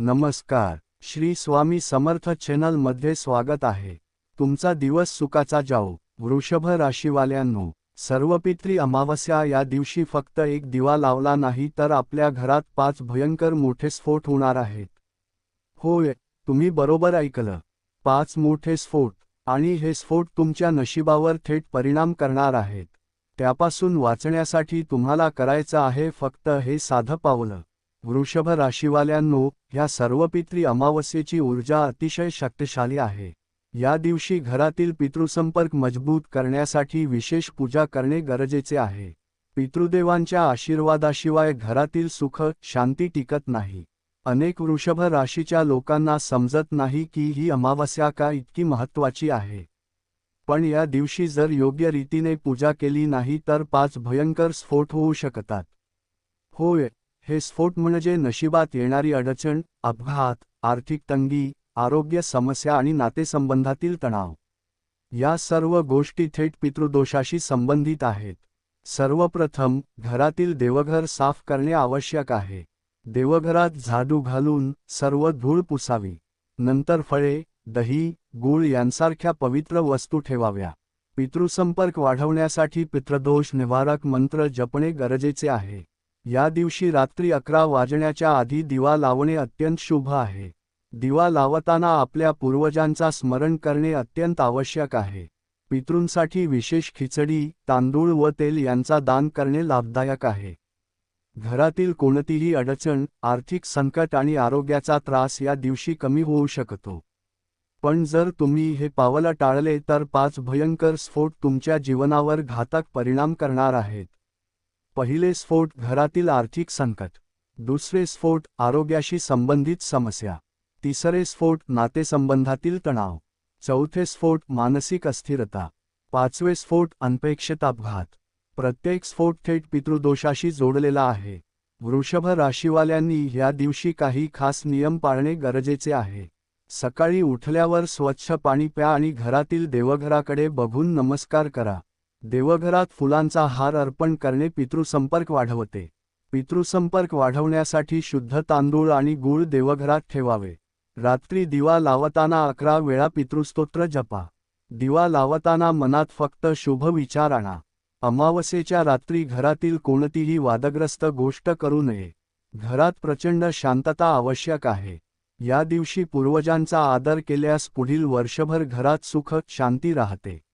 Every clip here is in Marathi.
नमस्कार. श्री स्वामी समर्थ चॅनलमध्ये स्वागत आहे. तुमचा दिवस सुखाचा जाओ. वृषभ राशीवाल्यांनो सर्वपित्री अमावस्या या दिवशी फक्त एक दिवा लावला नाही तर आपल्या घरात पाच भयंकर मोठे स्फोट होणार आहेत. होय तुम्ही बरोबर ऐकलं. पाच मोठे स्फोट आणि हे स्फोट तुमच्या नशिबावर थेट परिणाम करणार आहेत. त्यापासून वाचण्यासाठी तुम्हाला करायचं आहे फक्त हे साधं पावलं. वृषभ राशीवाल्यांनो ह्या सर्व पित्री अमावस्येची ऊर्जा अतिशय शक्तिशाली आहे. या दिवशी घरातील पितृसंपर्क मजबूत करण्यासाठी विशेष पूजा करणे गरजेचे आहे. पितृदेवांच्या आशीर्वादाशिवाय घरातील सुख शांती टिकत नाही. अनेक वृषभ राशीच्या लोकांना समजत नाही की ही अमावस्या का इतकी महत्त्वाची आहे. पण या दिवशी जर योग्य रीतीने पूजा केली नाही तर पाच भयंकर स्फोट होऊ शकतात. होय हे स्फोट म्हणजे नशिबात येणारी अडचण अपघात आर्थिक तंगी आरोग्य समस्या आणि नातेसंबंधातील तणाव. या सर्व गोष्टी थेट पितृदोषाशी संबंधित आहेत. सर्वप्रथम घरातील देवघर साफ करणे आवश्यक आहे. देवघरात झाडू घालून सर्व धूळ पुसावी. नंतर फळे दही गूळ यांसारख्या पवित्र वस्तू ठेवाव्या. पितृसंपर्क वाढवण्यासाठी पितृदोष निवारक मंत्र जपणे गरजेचे आहे. या दिवशी रात्री अकरा वाजण्याच्या आधी दिवा लावणे अत्यंत शुभ आहे. दिवा लावताना आपल्या पूर्वजांचा स्मरण करणे अत्यंत आवश्यक आहे. पितृंसाठी विशेष खिचडी तांदूळ व तेल यांचा दान करणे लाभदायक आहे. घरातील कोणतीही अडचण आर्थिक संकट आणि आरोग्याचा त्रास या दिवशी कमी होऊ शकतो. पण जर तुम्ही हे पावलं टाळले तर पाच भयंकर स्फोट तुमच्या जीवनावर घातक परिणाम करणार आहेत. पहिले स्फोट घरातील आर्थिक संकट दुसरे स्फोट आरोग्याशी संबंधित समस्या तिसरे स्फोट नातेसंबंधातील तणाव चौथे स्फोट मानसिक अस्थिरता पाचवे स्फोट अनपेक्षित अपघात प्रत्येक स्फोट थेट पितृदोषाशी जोडलेला आहे. वृषभ राशीवाल्यांनी ह्या दिवशी काही खास नियम पाळणे गरजेचे आहे. सकाळी उठल्यावर स्वच्छ पाणी प्या आणि घरातील देवघराकडे बघून नमस्कार करा. देवघरात फुलांचा हार अर्पण करणे पितृसंपर्क वाढवते. पितृसंपर्क वाढवण्यासाठी शुद्ध तांदूळ आणि गूळ देवघरात ठेवावे. रात्री दिवा लावताना अकरा वेळा पितृस्तोत्र जपा. दिवा लावताना मनात फक्त शुभ विचार आणा. अमावस्येच्या रात्री घरातील कोणतीही वादग्रस्त गोष्ट करू नये. घरात प्रचंड शांतता आवश्यक आहे. या दिवशी पूर्वजांचा आदर केल्यास पुढील वर्षभर घरात सुख शांती राहते.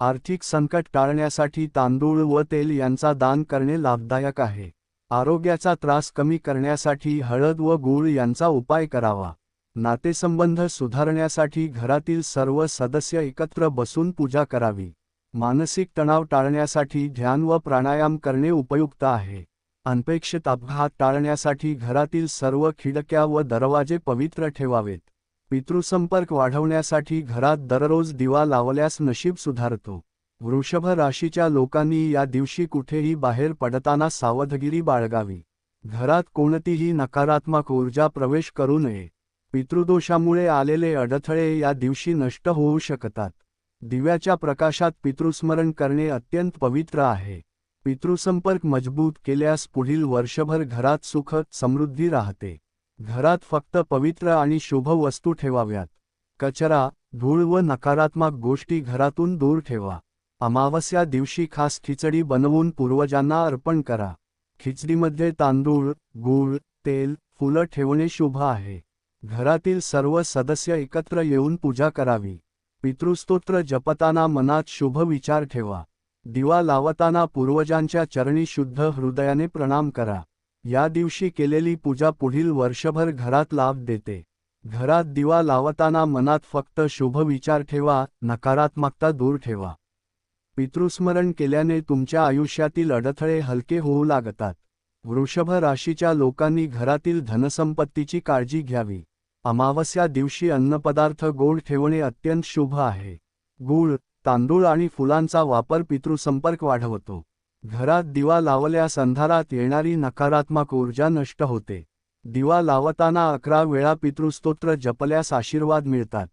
आर्थिक संकट टाळण्यासाठी तांदूळ व तेल यांचा दान करणे लाभदायक आहे. आरोग्याचा त्रास कमी करण्यासाठी हळद व गूळ यांचा उपाय करावा. नातेसंबंध सुधारण्यासाठी घरातील सर्व सदस्य एकत्र बसून पूजा करावी. मानसिक तणाव टाळण्यासाठी ध्यान व प्राणायाम करणे उपयुक्त आहे. अनपेक्षित अपघात टाळण्यासाठी घरातील सर्व खिडक्या व दरवाजे पवित्र ठेवावेत. पितृसंपर्क वाढवण्यासाठी घरात दररोज दिवा लावल्यास नशीब सुधारतो. वृषभ राशीच्या लोकांनी या दिवशी कुठेही बाहेर पडताना सावधगिरी बाळगावी. घरात कोणतीही नकारात्मक ऊर्जा प्रवेश करू नये. पितृदोषामुळे आलेले अडथळे या दिवशी नष्ट होऊ शकतात. दिव्याच्या प्रकाशात पितृस्मरण करणे अत्यंत पवित्र आहे. पितृसंपर्क मजबूत केल्यास पुढील वर्षभर घरात सुख समृद्धी राहते. घरात फक्त पवित्र आणि शुभ वस्तू ठेवाव्यात. कचरा धूळ व नकारात्मक गोष्टी घरातून दूर ठेवा. अमावस्या दिवशी खास खिचडी बनवून पूर्वजांना अर्पण करा. खिचडीमध्ये तांदूळ गूळ तेल फुलं ठेवणे शुभ आहे. घरातील सर्व सदस्य एकत्र येऊन पूजा करावी. पितृस्तोत्र जपताना मनात शुभ विचार ठेवा. दिवा लावताना पूर्वजांच्या चरणी शुद्ध हृदयाने प्रणाम करा. या दिवशी केलेली पूजा पुढील वर्षभर घरात लाभ देते. घरात दिवा लावताना मनात फक्त शुभ विचार ठेवा नकारात्मकता दूर ठेवा. पितृस्मरण केल्याने तुमच्या आयुष्यातील अडथळे हलके होऊ लागतात. वृषभ राशीच्या लोकांनी घरातील धनसंपत्तीची काळजी घ्यावी. अमावस्या दिवशी अन्नपदार्थ गोड ठेवणे अत्यंत शुभ आहे. गूळ तांदूळ आणि फुलांचा वापर पितृसंपर्क वाढवतो. घरात दिवा लावल्यास अंधारात येणारी नकारात्मक ऊर्जा नष्ट होते. दिवा लावताना अकरा वेळा पितृस्तोत्र जपल्यास आशीर्वाद मिळतात.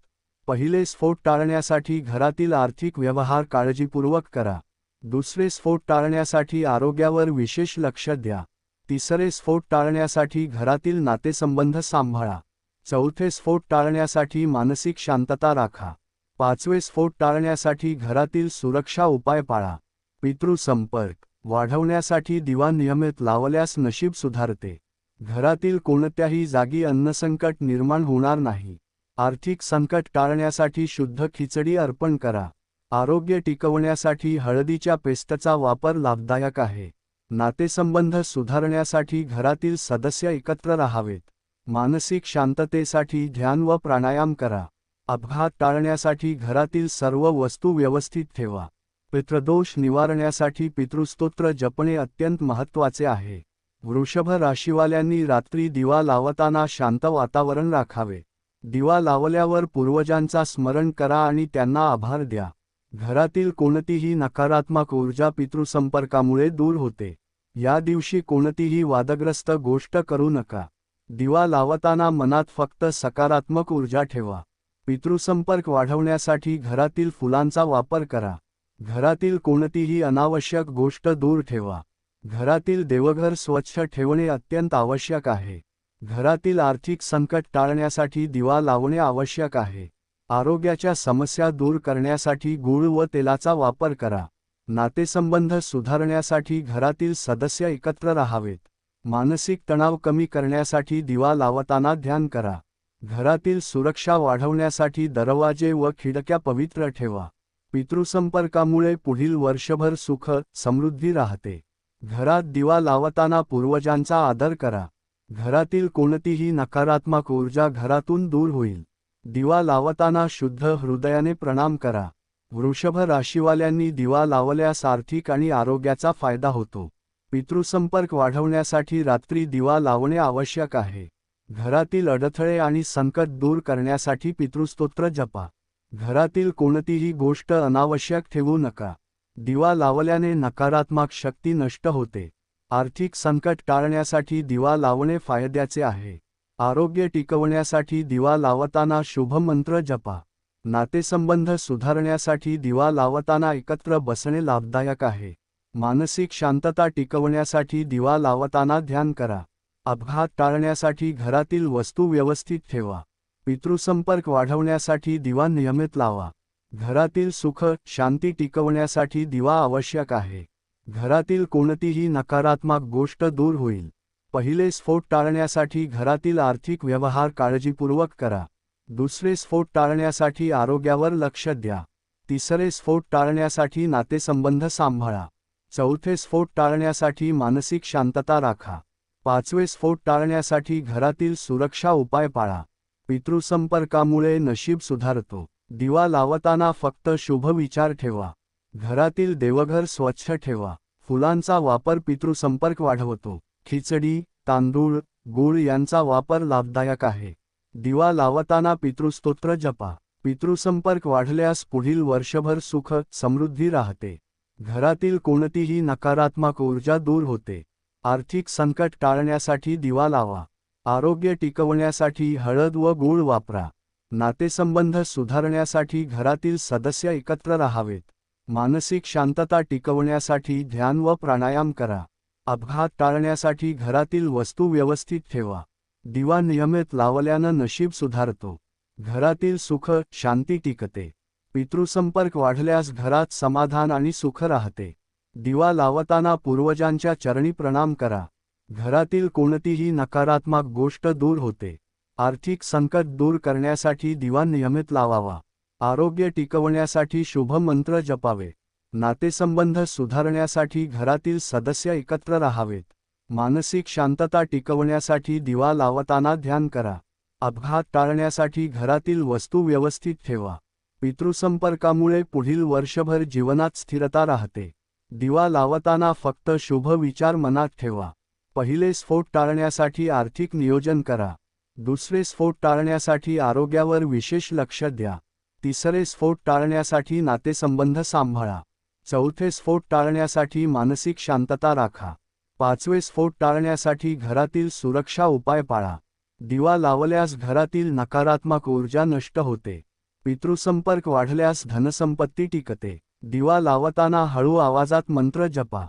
पहिले स्फोट टाळण्यासाठी घरातील आर्थिक व्यवहार काळजीपूर्वक करा. दुसरे स्फोट टाळण्यासाठी आरोग्यावर विशेष लक्ष द्या. तिसरे स्फोट टाळण्यासाठी घरातील नातेसंबंध सांभाळा. चौथे स्फोट टाळण्यासाठी मानसिक शांतता राखा. पाचवे स्फोट टाळण्यासाठी घरातील सुरक्षा उपाय पाळा. पितृसंपर्क वाढवण्यासाठी दिवा नियमित लावल्यास नशीब सुधारते. घरातील कोणत्याही जागी अन्नसंकट निर्माण होणार नाही. आर्थिक संकट टाळण्यासाठी शुद्ध खिचडी अर्पण करा. आरोग्य टिकवण्यासाठी हळदीच्या पेस्टचा वापर लाभदायक आहे. नातेसंबंध सुधारण्यासाठी घरातील सदस्य एकत्र राहावेत. मानसिक शांततेसाठी ध्यान व प्राणायाम करा. अपघात टाळण्यासाठी घरातील सर्व वस्तू व्यवस्थित ठेवा. पितृदोष निवारण्यासाठी पितृस्तोत्र जपणे अत्यंत महत्त्वाचे आहे. वृषभ राशीवाल्यांनी रात्री दिवा लावताना शांत वातावरण राखावे. दिवा लावल्यावर पूर्वजांचा स्मरण करा आणि त्यांना आभार द्या. घरातील कोणतीही नकारात्मक ऊर्जा पितृसंपर्कामुळे दूर होते. या दिवशी कोणतीही वादग्रस्त गोष्ट करू नका. दिवा लावताना मनात फक्त सकारात्मक ऊर्जा ठेवा. पितृसंपर्क वाढवण्यासाठी घरातील फुलांचा वापर करा. घरातील कोणतीही अनावश्यक गोष्ट दूर ठेवा. घरातील देवघर स्वच्छ ठेवणे अत्यंत आवश्यक आहे. घरातील आर्थिक संकट टाळण्यासाठी दिवा लावणे आवश्यक आहे. आरोग्याच्या समस्या दूर करण्यासाठी गूळ व तेलाचा वापर करा. नातेसंबंध सुधारण्यासाठी घरातील सदस्य एकत्र राहावेत. मानसिक तणाव कमी करण्यासाठी दिवा लावताना ध्यान करा. घरातील सुरक्षा वाढवण्यासाठी दरवाजे व खिडक्या पवित्र ठेवा. पितृसंपर्कामुळे पुढील वर्षभर सुख समृद्धी राहते. घरात दिवा लावताना पूर्वजांचा आदर करा. घरातील कोणतीही नकारात्मक ऊर्जा घरातून दूर होईल. दिवा लावताना शुद्ध हृदयाने प्रणाम करा. वृषभ राशीवाल्यांनी दिवा लावल्यास आर्थिक आणि आरोग्याचा फायदा होतो. पितृसंपर्क वाढवण्यासाठी रात्री दिवा लावणे आवश्यक आहे. घरातील अडथळे आणि संकट दूर करण्यासाठी पितृस्तोत्र जपा. घरातील कोणतीही गोष्ट अनावश्यक ठेवू नका. दिवा लावल्याने नकारात्मक शक्ती नष्ट होते. आर्थिक संकट टाळण्यासाठी दिवा लावणे फायद्याचे आहे. आरोग्य टिकवण्यासाठी दिवा लावताना शुभमंत्र जपा. नातेसंबंध सुधारण्यासाठी दिवा लावताना एकत्र बसणे लाभदायक आहे. मानसिक शांतता टिकवण्यासाठी दिवा लावताना ध्यान करा. अपघात टाळण्यासाठी घरातील वस्तू व्यवस्थित ठेवा. पितृसंपर्क वाढवण्यासाठी दिवा नियमित लावा. घरातील सुख शांती टिकवण्यासाठी दिवा आवश्यक आहे. घरातील कोणतीही नकारात्मक गोष्ट दूर होईल. पहिले स्फोट टाळण्यासाठी घरातील आर्थिक व्यवहार काळजीपूर्वक करा. दुसरे स्फोट टाळण्यासाठी आरोग्यावर लक्ष द्या. तिसरे स्फोट टाळण्यासाठी नातेसंबंध सांभाळा. चौथे स्फोट टाळण्यासाठी मानसिक शांतता राखा. पाचवे स्फोट टाळण्यासाठी घरातील सुरक्षा उपाय पाळा. पितृसंपर्कामुळे नशीब सुधारतो. दिवा लावताना फक्त शुभ विचार ठेवा. घरातील देवघर स्वच्छ ठेवा. फुलांचा वापर पितृसंपर्क वाढवतो. खिचडी तांदूळ गूळ यांचा वापर लाभदायक आहे. दिवा लावताना पितृस्तोत्र जपा. पितृसंपर्क वाढल्यास पुढील वर्षभर सुख समृद्धी राहते. घरातील कोणतीही नकारात्मक ऊर्जा दूर होते. आर्थिक संकट टाळण्यासाठी दिवा लावा. आरोग्य टिकवण्यासाठी हळद व गूळ वापरा. नातेसंबंध सुधारण्यासाठी घरातील सदस्य एकत्र राहावेत. मानसिक शांतता टिकवण्यासाठी ध्यान व प्राणायाम करा. अपघात टाळण्यासाठी घरातील वस्तू व्यवस्थित ठेवा. दिवा नियमित लावल्यानं नशीब सुधारतो. घरातील सुख शांती टिकते. पितृसंपर्क वाढल्यास घरात समाधान आणि सुख राहते. दिवा लावताना पूर्वजांच्या चरणी प्रणाम करा. घरातील कोणतीही नकारात्मक गोष्ट दूर होते. आर्थिक संकट दूर करण्यासाठी दिवा नियमित लावावा. आरोग्य टिकवण्यासाठी शुभ मंत्र जपावे. नातेसंबंध सुधारण्यासाठी घरातील सदस्य एकत्र राहावेत. मानसिक शांतता टिकवण्यासाठी दिवा लावताना ध्यान करा. अपघात टाळण्यासाठी घरातील वस्तू व्यवस्थित ठेवा. पितृसंपर्कामुळे पुढील वर्षभर जीवनात स्थिरता राहते. दिवा लावताना फक्त शुभ विचार मनात ठेवा. पहिले स्फोट टाळण्यासाठी आर्थिक नियोजन करा. दुसरे स्फोट टाळण्यासाठी आरोग्यावर विशेष लक्ष द्या. तिसरे स्फोट टाळण्यासाठी नातेसंबंध सांभाळा. चौथे स्फोट टाळण्यासाठी मानसिक शांतता राखा. पाचवे स्फोट टाळण्यासाठी घरातील सुरक्षा उपाय पाळा. दिवा लावल्यास घरातील नकारात्मक ऊर्जा नष्ट होते. पितृसंपर्क वाढल्यास धनसंपत्ती टिकते. दिवा लावताना हळू आवाजात मंत्र जपा.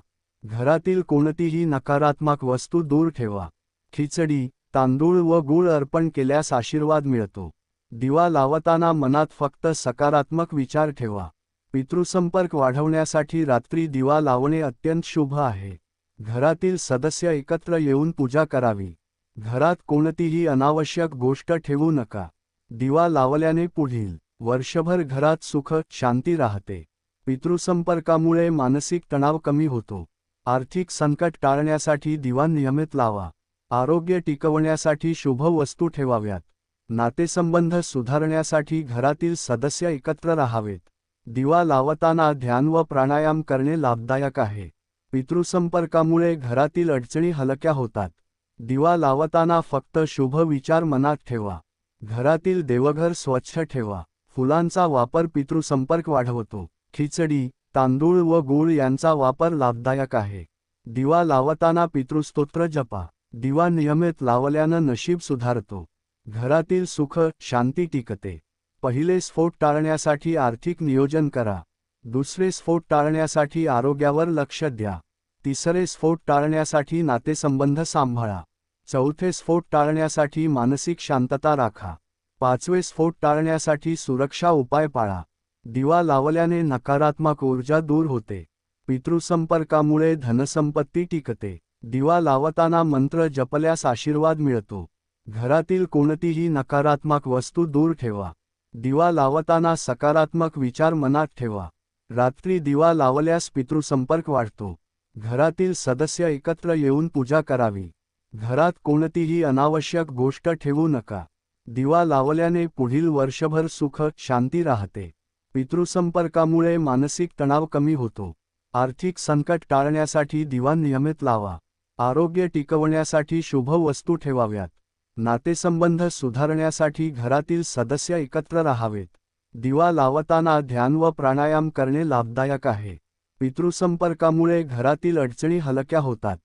घरातील कोणतीही नकारात्मक वस्तू दूर ठेवा. खिचडी तांदूळ व गूळ अर्पण केल्यास आशीर्वाद मिळतो. दिवा लावताना मनात फक्त सकारात्मक विचार ठेवा. पितृसंपर्क वाढवण्यासाठी रात्री दिवा लावणे अत्यंत शुभ आहे. घरातील सदस्य एकत्र येऊन पूजा करावी. घरात कोणतीही अनावश्यक गोष्ट ठेवू नका. दिवा लावल्याने पुढील वर्षभर घरात सुख शांती राहते. पितृसंपर्कामुळे मानसिक तणाव कमी होतो. आर्थिक संकट टाळण्यासाठी दिवा नियमित लावा. आरोग्य टिकवण्यासाठी शुभ वस्तू ठेवाव्यात. नातेसंबंध सुधारण्यासाठी घरातील सदस्य एकत्र राहावेत. दिवा लावताना ध्यान व प्राणायाम करणे लाभदायक आहे. पितृसंपर्कामुळे घरातील अडचणी हलक्या होतात. दिवा लावताना फक्त शुभ विचार मनात ठेवा. घरातील देवघर स्वच्छ ठेवा. फुलांचा वापर पितृसंपर्क वाढवतो. खिचडी तांदूळ व गूळ यांचा वापर लाभदायक आहे. दिवा लावताना पितृस्तोत्र जपा. दिवा नियमित लावल्यानं नशीब सुधारतो. घरातील सुख शांती टिकते. पहिले स्फोट टाळण्यासाठी आर्थिक नियोजन करा. दुसरे स्फोट टाळण्यासाठी आरोग्यावर लक्ष द्या. तिसरे स्फोट टाळण्यासाठी नातेसंबंध सांभाळा. चौथे स्फोट टाळण्यासाठी मानसिक शांतता राखा. पाचवे स्फोट टाळण्यासाठी सुरक्षा उपाय पाळा. दिवा लावल्याने नकारात्मक ऊर्जा दूर होते. पितृसंपर्कामुळे धनसंपत्ती टिकते. दिवा लावताना मंत्र जपल्यास आशीर्वाद मिळतो. घरातील कोणतीही नकारात्मक वस्तू दूर ठेवा. दिवा लावताना सकारात्मक विचार मनात ठेवा. रात्री दिवा लावल्यास पितृसंपर्क वाढतो. घरातील सदस्य एकत्र येऊन पूजा करावी. घरात कोणतीही अनावश्यक गोष्ट ठेवू नका. दिवा लावल्याने पुढील वर्षभर सुख शांती राहते. पितृसंपर्कामुळे मानसिक तणाव कमी होतो. आर्थिक संकट टाळण्यासाठी दिवा नियमित लावा. आरोग्य टिकवण्यासाठी शुभ वस्तू ठेवाव्यात. नातेसंबंध सुधारण्यासाठी घरातील सदस्य एकत्र राहावेत. दिवा लावताना ध्यान व प्राणायाम करणे लाभदायक आहे. पितृसंपर्कामुळे घरातील अडचणी हलक्या होतात.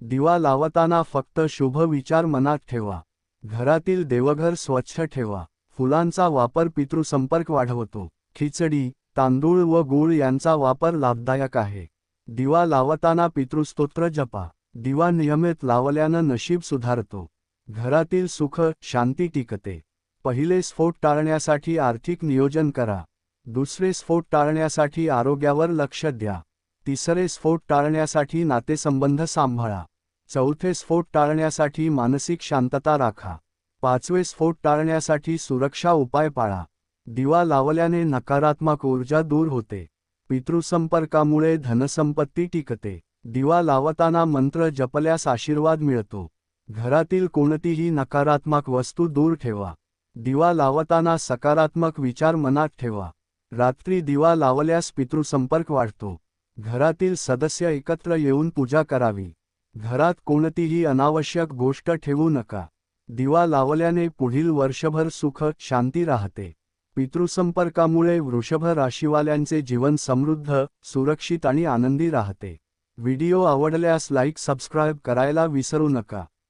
दिवा लावताना फक्त शुभ विचार मनात ठेवा. घरातील देवघर स्वच्छ ठेवा. फुलांचा वापर पितृसंपर्क वाढवतो. खिचडी तांदूळ व गूळ यांचा वापर लाभदायक आहे. दिवा लावताना पितृस्तोत्र जपा. दिवा नियमित लावल्यानं नशीब सुधारतो. घरातील सुख शांती टिकते. पहिले स्फोट टाळण्यासाठी आर्थिक नियोजन करा. दुसरे स्फोट टाळण्यासाठी आरोग्यावर लक्ष द्या. तिसरे स्फोट टाळण्यासाठी नातेसंबंध सांभाळा. चौथे स्फोट टाळण्यासाठी मानसिक शांतता राखा. पाचवे स्फोट टाळण्यासाठी सुरक्षा उपाय पाळा. दिवा लावल्याने नकारात्मक ऊर्जा दूर होते. पितृसंपर्कामुळे धनसंपत्ती टिकते. दिवा लावताना मंत्र जपल्यास आशीर्वाद मिळतो. घरातील कोणतीही नकारात्मक वस्तू दूर ठेवा. दिवा लावताना सकारात्मक विचार मनात ठेवा. रात्री दिवा लावल्यास पितृसंपर्क वाढतो. घरातील सदस्य एकत्र येऊन पूजा करावी. घरात कोणतीही अनावश्यक गोष्ट ठेवू नका. दिवा लावल्याने पुढील वर्षभर सुख शांती राहते. पितृसंपर्कामुळे वृषभ राशीवाल्यांचे जीवन समृद्ध सुरक्षित आणि आनंदी राहते. व्हिडिओ आवडल्यास लाईक सबस्क्राईब करायला विसरू नका.